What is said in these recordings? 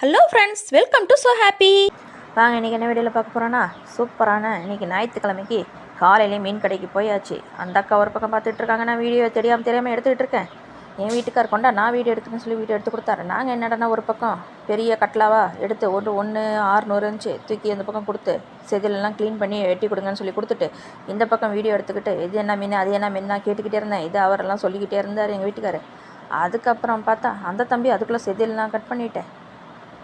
Hello friends welcome to so happy வாங்க இன்றைக்கி என்ன வீடியோவில் பார்க்க போகிறோன்னா சூப்பரான இன்றைக்கி ஞாயிற்றுக்கிழமைக்கு காலையிலே மீன் கடைக்கு போயாச்சு. அந்த அக்கா ஒரு பக்கம் பார்த்துட்ருக்காங்க நான் வீடியோ தெரியாமல் தெரியாமல் எடுத்துக்கிட்டு இருக்கேன். என் வீட்டுக்கார் கொண்டா நான் வீடியோ எடுத்துக்கன்னு சொல்லி வீடியோ எடுத்து கொடுத்தாரு. நாங்கள் என்னடனா ஒரு பக்கம் பெரிய கட்லாவா எடுத்து ஒன்று ஒன்று ஆறுநூறு இருந்துச்சு. தூக்கி அந்த பக்கம் கொடுத்து செதிலெல்லாம் க்ளீன் பண்ணி வெட்டி கொடுங்கன்னு சொல்லி கொடுத்துட்டு இந்த பக்கம் வீடியோ எடுத்துக்கிட்டு இது என்ன மீன் அது என்ன மீன் நான் கேட்டுக்கிட்டே இருந்தேன். இது அவரெல்லாம் சொல்லிக்கிட்டே இருந்தார் எங்கள் வீட்டுக்காரர் அதுக்கப்புறம் பார்த்தா அந்த தம்பி அதுக்குள்ளே செதில்லாம் கட் பண்ணிட்டேன்.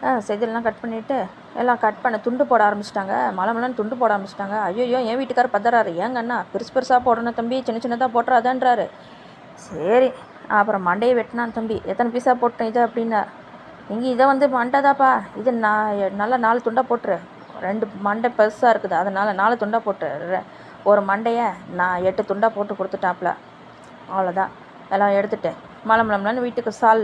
செதிலெலாம் கட் பண்ணிவிட்டு எல்லாம் கட் பண்ண துண்டு போட ஆரம்பிச்சிட்டாங்க. மலை மலைன்னு துண்டு போட ஆரம்பிச்சிட்டாங்க. ஐயோ என் வீட்டுக்கார் பதறாரு ஏங்க அண்ணா பெருசு பெருசாக போடணும் தம்பி சின்ன சின்னதாக போட்டுறாதான்றாரு. சரி அப்புறம் மண்டையை வெட்டினான் தம்பி. எத்தனை பீஸாக போட்டேன் இதை அப்படின்னா. இங்கே இதை வந்து மண்டைதாப்பா. இது நான் எ- நல்லா நாலு துண்டாக போட்டுரு. ரெண்டு மண்டை பெருசாக இருக்குது. அதனால் நாலு துண்டாக போட்டுரு. ஒரு மண்டையை நான் எட்டு துண்டாக போட்டு கொடுத்துட்டாப்புல. அவ்வளோதான். எல்லாம் எடுத்துட்டேன். மலம் மலம்லன்னு வீட்டுக்கு சால்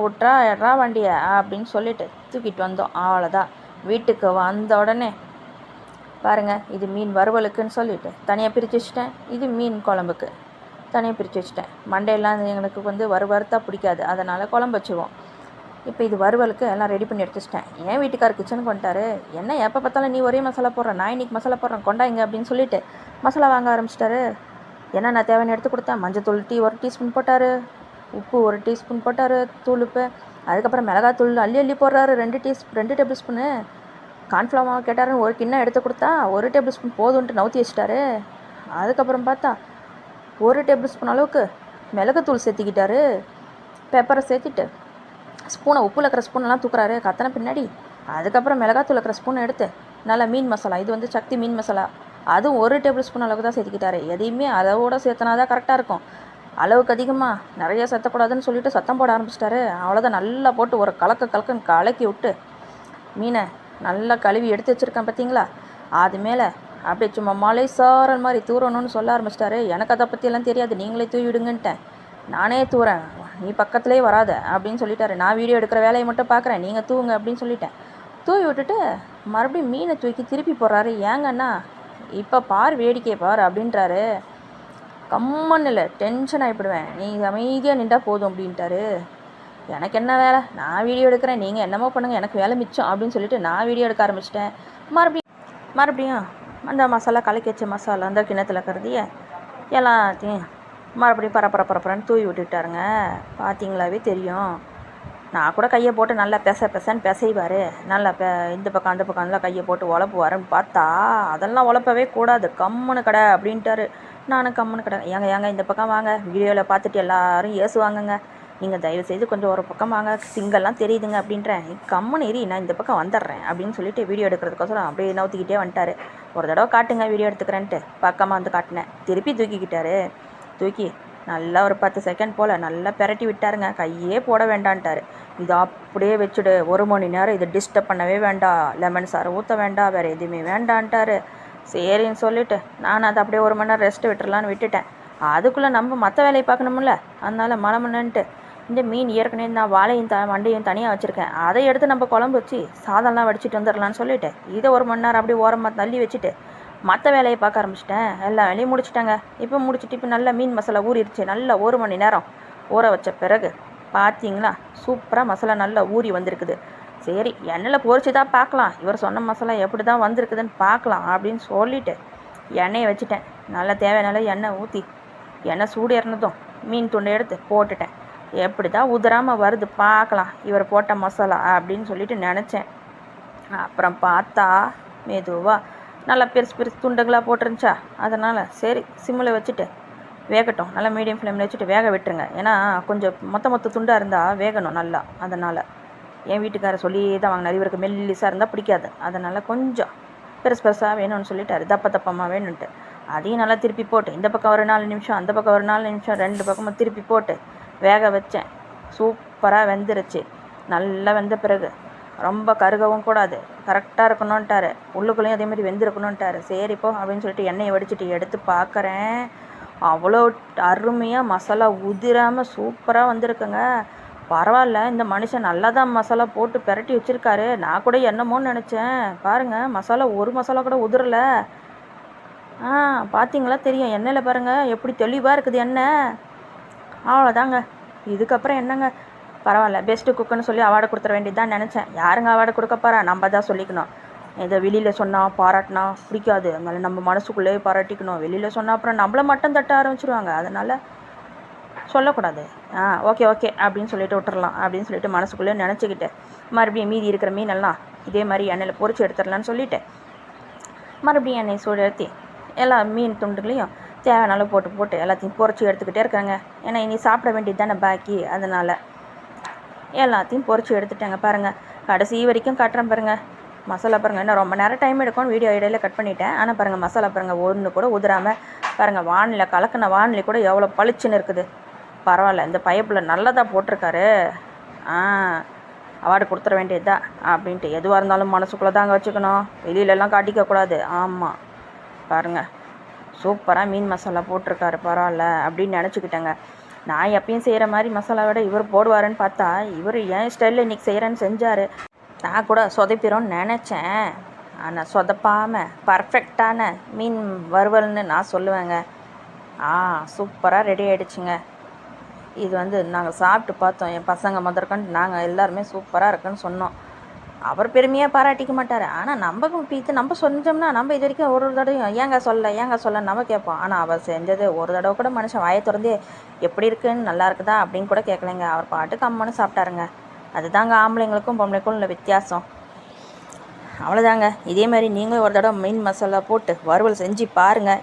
விட்றா எட்றா வண்டியை அப்படின்னு சொல்லிட்டு தூக்கிட்டு வந்தோம். அவ்வளோதான் வீட்டுக்கு வந்த உடனே பாருங்கள் இது மீன் வறுவலுக்குன்னு சொல்லிட்டு தனியாக பிரித்து வச்சுட்டேன். இது மீன் குழம்புக்கு. தனியாக பிரித்து வச்சுட்டேன். மண்டையெல்லாம் எங்களுக்கு வந்து வறு வறுத்தா பிடிக்காது. அதனால் குழம்பு வச்சுருவோம். இப்போ இது வறுவலுக்கு எல்லாம் ரெடி பண்ணி எடுத்து வச்சிட்டேன். என் வீட்டுக்கார் கிச்சனுக்கு வந்துட்டாரு? என்ன எப்போ பார்த்தாலும் நீ ஒரே மசாலா போடுற? நான் இன்றைக்கி மசாலா போடுறேன். கொண்டாங்க அப்படின்னு சொல்லிட்டு மசாலா வாங்க ஆரம்பிச்சிட்டாரு. என்ன நான் தேவையான எடுத்து கொடுத்தேன் மஞ்சத்தூள் டீ ஒரு டீஸ்பூன் போட்டார். உப்பு ஒரு டீஸ்பூன் போட்டார் தூளுப்பு அதுக்கப்புறம் மிளகாத்தூள் அள்ளி அள்ளி போடுறாரு. ரெண்டு டீஸ் ரெண்டு டேபிள் ஸ்பூனு. கார்ன்ஃப்ளவர் மாவு கேட்டாருன்னு ஒரு கிண்ணம் எடுத்து கொடுத்தா ஒரு டேபிள் ஸ்பூன் போதும்ன்ட்டு நவுத்தி வச்சிட்டாரு. அதுக்கப்புறம் பார்த்தா ஒரு டேபிள் ஸ்பூன் அளவுக்கு மிளகுத்தூள் சேர்த்திக்கிட்டாரு. பெப்பரை சேர்த்திட்டு ஸ்பூனை உப்பு இருக்கிற ஸ்பூனெல்லாம் தூக்குறாரு. கத்தனை பின்னாடி அதுக்கப்புறம் மிளகாத்தூள் இருக்கிற ஸ்பூனை எடுத்து நல்லா மீன் மசாலா இது வந்து சக்தி மீன் மசாலா. அதுவும் ஒரு டேபிள் ஸ்பூன் அளவுக்கு தான் சேர்த்துக்கிட்டாரு. எதையுமே அதோட சேர்த்தனா தான் கரெக்டாக இருக்கும். அளவுக்கு அதிகமாக நிறைய சேர்த்தக்கூடாதுன்னு சொல்லிட்டு சத்தம் போட ஆரம்பிச்சிட்டாரு. அவ்வளோதான் நல்லா போட்டு ஒரு கலக்க கலக்கன்னு கலக்கி விட்டு மீனை நல்லா கழுவி எடுத்து வச்சுருக்கேன் பார்த்தீங்களா அது மேலே அப்படியே சும்மா மலை சாரல் மாதிரி தூரணும்னு சொல்ல ஆரம்பிச்சிட்டாரு. எனக்கு அதை பற்றியெல்லாம் தெரியாது. நீங்களே தூவி விடுங்கன்ட்டேன் நானே தூறேன். நீ பக்கத்துலேயே வராத அப்படின்னு சொல்லிட்டாரு. நான் வீடியோ எடுக்கிற வேலையை மட்டும் பார்க்குறேன். நீங்கள் தூங்க அப்படின்னு சொல்லிட்டேன். தூவி விட்டுட்டு மறுபடியும் மீனை தூக்கி திருப்பி போடுறாரு. ஏங்கண்ணா இப்போ பார் வேடிக்கை பார் அப்படின்றாரு. கம்மன் இல்லை டென்ஷன் ஆகிப்பிடுவேன் நீ அமைதியாக நின்றா போதும் அப்படின்ட்டாரு. எனக்கு என்ன வேலை? நான் வீடியோ எடுக்கிறேன். நீங்கள் என்னமோ பண்ணுங்கள் எனக்கு வேலை மிச்சம் அப்படின்னு சொல்லிட்டு நான் வீடியோ எடுக்க ஆரம்பிச்சிட்டேன். மறுபடியும் மறுபடியும் அந்த மசாலா கலக்கி வச்ச மசாலா அந்த கிணத்துல கருதிய எல்லாத்தையும் மறுபடியும் பரப்பர பரப்பரன்னு தூவி விட்டுட்டாருங்க. பார்த்தீங்களாவே தெரியும். நான் கூட கையை போட்டு நல்லா பெச பெசன்னு பெசைவார். நல்லா பெ இந்த பக்கம் அந்த பக்கம் நல்லா கையை போட்டு உழப்புவாருன்னு பார்த்தா அதெல்லாம் உழப்பவே கூடாது. கம்முன்னு கடை அப்படின்ட்டாரு. நானும் கம்முன்னு கடை ஏங்க ஏங்க இந்த பக்கம் வாங்க. வீடியோவில் பார்த்துட்டு எல்லாரும் ஏசுவாங்கங்க. நீங்கள் தயவு செய்து கொஞ்சம் ஒரு பக்கம் வாங்க. சிங்கெல்லாம் தெரியுதுங்க அப்படின்றேன். கம்முன்னு ஏறி நான் இந்த பக்கம் வந்துடுறேன் அப்படின்னு சொல்லிட்டு வீடியோ எடுக்கிறதுக்கோசரம் அப்படியே நவுத்திக்கிட்டே வந்துட்டாரு. ஒரு தடவை காட்டுங்க வீடியோ எடுத்துக்கிறேன்ட்டு. பக்கமாக வந்து காட்டினேன். திருப்பி தூக்கிக்கிட்டாரு. தூக்கி நல்லா ஒரு பத்து செகண்ட் போல் நல்லா பெரட்டி விட்டாருங்க. கையே போட வேண்டான்ட்டார். இதை அப்படியே வச்சுடு. ஒரு மணி நேரம் இதை டிஸ்டர்ப் பண்ணவே வேண்டாம். லெமன் சாறு ஊற்ற வேண்டாம். வேறு எதுவுமே வேண்டான்ட்டார். சரின்னு சொல்லிட்டு நான் அதை அப்படியே ஒரு மணி நேரம் ரெஸ்ட் விட்டுறலான்னு விட்டுட்டேன். அதுக்குள்ளே நம்ம மற்ற வேலையை பார்க்கணும்ல? மழை மலமலன்ட்டு இந்த மீன் ஏற்கனவே நான் வாழையும் த மண்டையும் தனியாக வச்சுருக்கேன். அதை எடுத்து நம்ம குழம்பு வச்சு சாதம்லாம் வடிச்சிட்டு வந்துடலான்னு சொல்லிவிட்டு இதை ஒரு மணி நேரம் அப்படியே ஓரமாக தள்ளி வச்சுட்டு மற்ற வேலையை பார்க்க ஆரம்பிச்சிட்டேன். எல்லா வேலையும் முடிச்சிட்டாங்க. இப்போ முடிச்சிட்டு இப்போ நல்லா மீன் மசாலா ஊறிடுச்சு. நல்லா ஒரு மணி நேரம் ஊற வச்ச பிறகு பார்த்தீங்களா சூப்பராக மசாலா நல்லா ஊறி வந்திருக்குது. சரி எண்ணெயில் பொரிச்சு தான் பார்க்கலாம். இவர் சொன்ன மசாலா எப்படி தான் வந்திருக்குதுன்னு பார்க்கலாம் அப்படின்னு சொல்லிட்டு எண்ணெயை வச்சுட்டேன். நல்லா தேவையான எண்ணெய் ஊற்றி எண்ணெய் சூடு இறந்ததும் மீன் துண்டை எடுத்து போட்டுட்டேன். எப்படி தான் உதிராமல் வருது பார்க்கலாம் இவர் போட்ட மசாலா அப்படின்னு சொல்லிட்டு நினச்சேன். அப்புறம் பார்த்தா மெதுவாக நல்லா பெருசு பெருசு துண்டுகளாக போட்டுருந்துச்சா. அதனால் சரி சிம்மில் வச்சுட்டு வேகட்டும். நல்லா மீடியம் ஃப்ளேமில் வச்சுட்டு வேக விட்டுருங்க. ஏன்னா கொஞ்சம் மொத்த மொத்த துண்டாக இருந்தால் வேகணும் நல்லா. அதனால் என் வீட்டுக்காரர் சொல்லி தான் வாங்கினார். இவருக்கு மெல்லிசாக இருந்தால் பிடிக்காது. அதனால் கொஞ்சம் பெருசு பெருசாக வேணும்னு சொல்லிட்டாரு. தப்ப தப்பமாக வேணும்ன்ட்டு. அதையும் நல்லா திருப்பி போட்டு இந்த பக்கம் ஒரு நாலு நிமிஷம் அந்த பக்கம் ஒரு நாலு நிமிஷம் ரெண்டு பக்கமும் திருப்பி போட்டு வேக வச்சேன். சூப்பராக வெந்துருச்சு. நல்லா வெந்த பிறகு ரொம்ப கருகவும் கூடாது. கரெக்டாக இருக்கணுன்ட்டாரு உள்ளுக்குள்ளேயும் அதே மாதிரி சரிப்போ அப்படின்னு சொல்லிட்டு எண்ணெயை வடிச்சிட்டு எடுத்து பார்க்குறேன் அவ்வளோ அருமையாக மசாலா உதிராமல் சூப்பராக வந்திருக்குங்க. பரவாயில்ல இந்த மனுஷன் நல்லா தான் மசாலா போட்டு பெரட்டி வச்சுருக்காரு. நான் கூட என்னமோன்னு நினச்சேன். பாருங்கள் மசாலா ஒரு மசாலா கூட உதிரலை. ஆ பார்த்தீங்களா தெரியும். எண்ணெயில் பாருங்கள் எப்படி தெளிவாக இருக்குது எண்ணெய். அவ்வளோதாங்க இதுக்கப்புறம் என்னங்க? பரவாயில்ல பெஸ்ட்டு குக்குன்னு சொல்லி அவார்டு கொடுத்துட வேண்டியது தான் நினச்சேன். யாருங்க அவார்டு கொடுக்க போகிறா நம்ம தான் சொல்லிக்கணும். இதை வெளியில் சொன்னால் பாராட்டினா பிடிக்காது. அதனால் நம்ம மனசுக்குள்ளேயே பாராட்டிக்கணும். வெளியில் சொன்னால் அப்புறம் நம்மள மட்டும் தட்ட ஆரம்பிச்சிருவாங்க. அதனால் சொல்லக்கூடாது. ஆ ஓகே ஓகே அப்படின்னு சொல்லிட்டு விட்டுறலாம். அப்படின்னு சொல்லிட்டு மனசுக்குள்ளே நினச்சிக்கிட்டு மறுபடியும் மீதி இருக்கிற மீனெல்லாம் இதே மாதிரி எண்ணெயில் பொறிச்சு எடுத்துடலான்னு சொல்லிவிட்டு மறுபடியும் எண்ணெய் சூடு எல்லா மீன் துண்டுகளையும் தேவையான அளவு போட்டு போட்டு எல்லாத்தையும் பொரிச்சு எடுத்துக்கிட்டே இருக்காங்க. ஏன்னா இனி சாப்பிட வேண்டியது தானே பாக்கி. அதனால் எல்லாத்தையும் பொறிச்சு எடுத்துட்டேங்க பாருங்கள் கடைசி வரைக்கும் கட்டுறேன் பாருங்கள் மசாலா பாருங்கள் இன்னும் ரொம்ப நேரம் டைம் எடுக்கும் வீடியோ இடையில கட் பண்ணிட்டேன். ஆனால் பாருங்கள் மசாலா பாருங்கள் ஒன்று கூட உதிராமல் பாருங்கள் வானிலை கலக்கின வானிலை கூட எவ்வளோ பளிச்சுன்னு இருக்குது. பரவாயில்ல. இந்த பைப்பில் நல்லதாக போட்டிருக்காரு. ஆ அவார்டு கொடுத்துட வேண்டியதா அப்படின்ட்டு. எதுவாக இருந்தாலும் மனசுக்குள்ளே தாங்க வச்சுக்கணும். வெளியிலலாம் காட்டிக்க கூடாது. ஆமாம் பாருங்கள் சூப்பராக மீன் மசாலா போட்டிருக்காரு பரவாயில்ல அப்படின்னு நினச்சிக்கிட்டேங்க. நான் எப்பயும் செய்கிற மாதிரி மசாலா விட இவர் போடுவாருன்னு பார்த்தா இவர் ஏன் ஸ்டைலில் இன்றைக்கி செய்கிறேன்னு செஞ்சார். நான் கூட சொதப்பிரோன்னு நினச்சேன். ஆனால் சொதப்பாமல் பர்ஃபெக்டான மீன் வறுவல்னு நான் சொல்லுவேங்க. ஆ சூப்பராக ரெடி ஆகிடுச்சுங்க இது வந்து நாங்கள் சாப்பிட்டு பார்த்தோம். என் பசங்க முதற்கொண்டு நாங்கள் எல்லாருமே சூப்பராக இருக்குன்னு சொன்னோம். அவர் பெருமையாக பாராட்டிக்க மாட்டார். ஆனால் நம்ம பீத்து நம்ம செஞ்சோம்னா நம்ம இது வரைக்கும் ஒரு ஒரு தடவையும் ஏங்க சொல்ல ஏங்க சொல்ல நம்ம கேட்போம். ஆனால் அவர் செஞ்சது ஒரு தடவை கூட மனுஷன் வாயை திறந்தே எப்படி இருக்குன்னு நல்லா இருக்குதா அப்படின்னு கூட கேட்கலைங்க. அவர் பாட்டுக்கு அம்மனு சாப்பிட்டாருங்க. அதுதாங்க ஆம்பளைங்களுக்கும் பொம்பளைக்கும் உள்ள வித்தியாசம். அவ்வளோதாங்க இதே மாதிரி நீங்களும் ஒரு தடவை மீன் மசாலா போட்டு வறுவல் செஞ்சு பாருங்கள்